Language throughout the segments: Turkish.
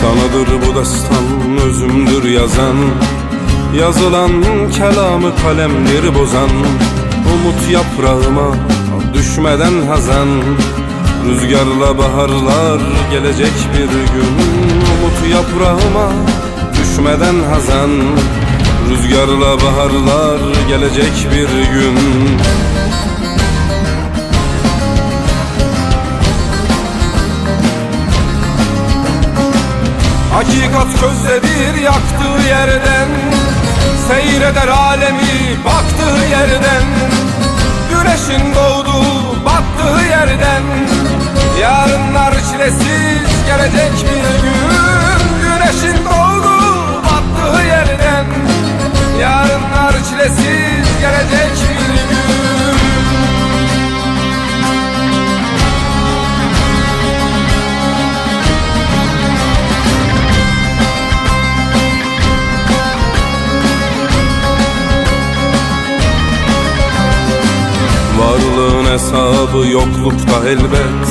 Sanadır bu destan özümdür yazan. Yazılan kelamı kalemdir bozan. Umut yaprağıma düşmeden hazan. Rüzgarla baharlar gelecek bir gün. Umut yaprağıma düşmeden hazan. Rüzgarla baharlar gelecek bir gün Hakikat gözledir yaktığı yerden Seyreder alemi baktığı yerden. Güneşin doğduğu battığı yerden Yarınlar çilesiz gelecek bir gün. Güneşin doğduğu hesabı yoklukta elbet.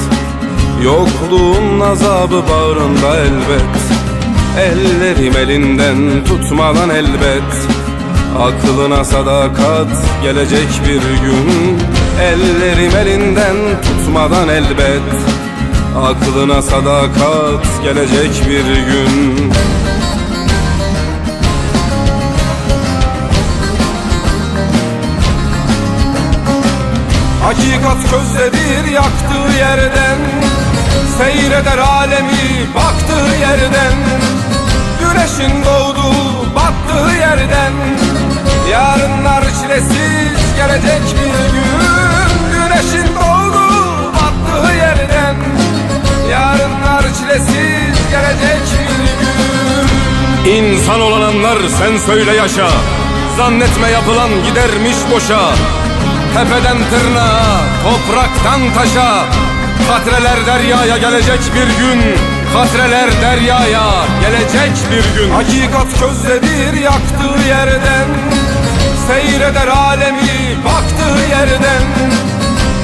Yokluğun azabı bağrında elbet. Ellerim elinden tutmadan elbet. Aklına sadakat gelecek bir gün. Ellerim elinden tutmadan elbet. Aklına sadakat gelecek bir gün Hakikat gözledir yaktığı yerden Seyreder alemi baktığı yerden. Güneşin doğduğu battığı yerden Yarınlar çilesiz gelecek bir gün. Güneşin doğduğu battığı yerden Yarınlar çilesiz gelecek bir gün. İnsan olananlar sen söyle yaşa. Zannetme yapılan gidermiş boşa Tepeden tırnağa, topraktan taşa. Katreler deryaya gelecek bir gün Katreler deryaya gelecek bir gün. Hakikat gözledir yaktığı yerden Seyreder alemi baktığı yerden.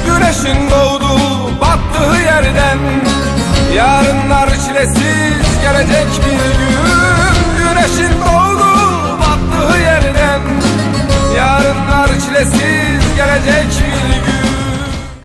Güneşin doğduğu battığı yerden Yarınlar